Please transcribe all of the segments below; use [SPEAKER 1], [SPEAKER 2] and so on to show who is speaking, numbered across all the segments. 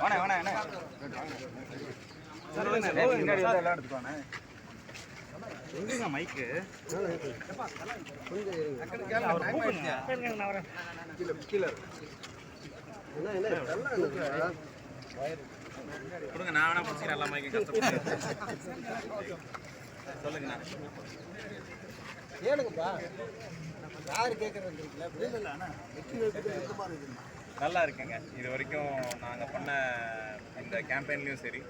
[SPEAKER 1] வாணே மைக்கு கொடுங்க நான் வேணா பிடிச்சிக்கிறேன் எல்லா
[SPEAKER 2] ஏனுங்கப்பா யாரு கேட்கறது
[SPEAKER 1] நல்லா இருக்குங்க. இது வரைக்கும் நாங்கள் பண்ண இந்த கேம்பெயின்லேயும் சரி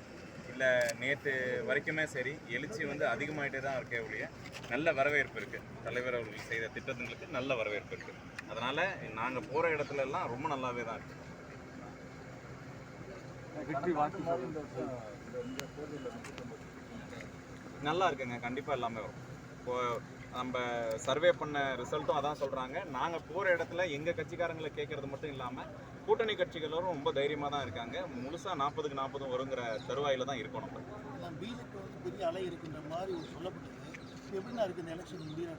[SPEAKER 1] இல்லை நேற்று வரைக்குமே சரி எழுச்சி வந்து அதிகமாகிட்டே தான் இருக்கே ஒழிய நல்ல வரவேற்பு இருக்குது தலைவர் அவர்கள் செய்த திட்டங்களுக்கு நல்ல வரவேற்பு இருக்குது அதனால் நாங்கள் போகிற இடத்துல எல்லாம் ரொம்ப நல்லாவே தான் இருக்குது நல்லா இருக்குங்க. கண்டிப்பாக எல்லாமே வரும். இப்போ நம்ம சர்வே பண்ண ரிசல்ட்டும் அதான் சொல்கிறாங்க நாங்கள் போகிற இடத்துல எங்கள் கட்சிக்காரங்களை கேட்குறது மட்டும் இல்லாமல் கூட்டணி கட்சிகளும் ரொம்ப தைரியமாக தான் இருக்காங்க. முழுசாக நாற்பதுக்கு நாற்பதும் வருங்கிற தருவாயில் தான் இருக்கணும் நம்ம.
[SPEAKER 2] பிஜேபி வந்து பெரிய அலை இருக்குன்ற மாதிரி ஒரு சொல்லப்பட்டது இப்போ எப்படிண்ணா இருக்கு இந்த எலெக்ஷன் முடிகிற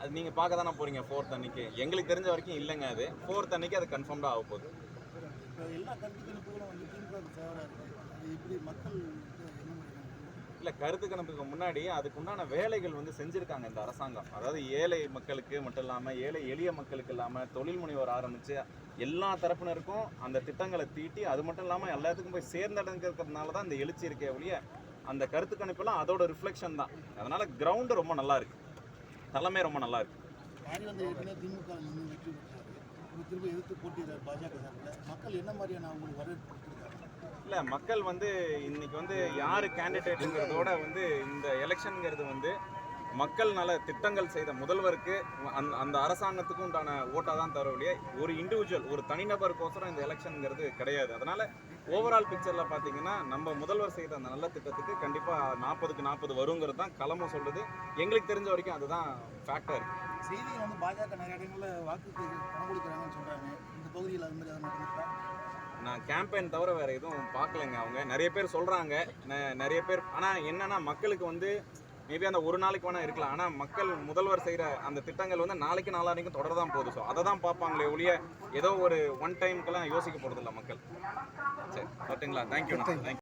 [SPEAKER 1] அது நீங்கள் பார்க்க தானே போகிறீங்க ஃபோர்த் அன்னைக்கு. எங்களுக்கு தெரிஞ்ச வரைக்கும் இல்லைங்க அது. ஃபோர்த் அன்னைக்கு அது கன்ஃபார்ம்டாக ஆக போகுது.
[SPEAKER 2] இப்போ எல்லா கருத்து கணிப்புகளும் வந்து திமுக ஃபேவராக இருக்கு அது எப்படி மக்கள்
[SPEAKER 1] இல்லை கருத்து கணிப்புக்கு முன்னாடி அதுக்குண்டான வேலைகள் வந்து செஞ்சுருக்காங்க இந்த அரசாங்கம். அதாவது ஏழை மக்களுக்கு மட்டும் இல்லாமல் ஏழை எளிய மக்களுக்கு இல்லாமல் தொழில் முனைவர் ஆரம்பித்து எல்லா தரப்பினருக்கும் அந்த திட்டங்களை தீட்டி அது மட்டும் இல்லாமல் எல்லாத்துக்கும் போய் சேர்ந்தடங்கிறதுனால தான் இந்த எழுச்சி இருக்கே ஒழிய அந்த கருத்து கணிப்பெல்லாம் அதோட ரிஃப்ளெக்ஷன் தான். அதனால் கிரவுண்டு ரொம்ப நல்லா இருக்கு. தலைமை ரொம்ப நல்லா இருக்கு.
[SPEAKER 2] திமுக திரும்ப எதிர்த்து போட்டியிடார் பாஜக மக்கள் என்ன மாதிரியான அவங்களுக்கு வரவேற்பு
[SPEAKER 1] இல்லை மக்கள் வந்து இன்னைக்கு வந்து யார் கேண்டிடேட்டுங்கிறதோட வந்து இந்த எலெக்ஷனுங்கிறது வந்து மக்கள் நல திட்டங்கள் செய்த முதல்வருக்கு அந்த அந்த அரசாங்கத்துக்கும் உண்டான ஓட்டாக தான் தர ஒரு இண்டிவிஜுவல் ஒரு தனிநபருக்கோசரம் இந்த எலெக்ஷனுங்கிறது கிடையாது. அதனால ஓவரால் பிக்சரில் பார்த்தீங்கன்னா நம்ம முதல்வர் செய்த அந்த நல்ல திட்டத்துக்கு கண்டிப்பாக நாற்பதுக்கு நாற்பது வருங்கிறது தான் களமும் சொல்லுது. எங்களுக்கு தெரிஞ்ச வரைக்கும் அதுதான் ஃபேக்டர் இருக்குது
[SPEAKER 2] வந்து பாஜக நிறைய இடங்களில் வாக்கு பணம் கொடுக்குறாங்கன்னு சொல்கிறாங்க இந்த பகுதியில் அது மாதிரி
[SPEAKER 1] நான் கேம்பெயின் தவிர வேற எதுவும் பார்க்கலைங்க அவங்க. நிறைய பேர் சொல்றாங்க. ந- நிறைய பேர் ஆனா என்னன்னா மக்களுக்கு வந்து மேபி அந்த ஒரு நாளைக்கு வேணா இருக்கலாம். ஆனா மக்கள் முதல்வர் செய்யற அந்த திட்டங்கள் வந்து நாளைக்கு நாளானைக்கும் தொடரதான் போகுது. ஸோ அதை தான் பார்ப்பாங்களே ஒழிய ஏதோ ஒரு ஒன் டைம்க்கெல்லாம் யோசிக்க போறது இல்ல மக்கள். சரி கரெக்டுங்களா தேங்க்யூ தேங்க்யூ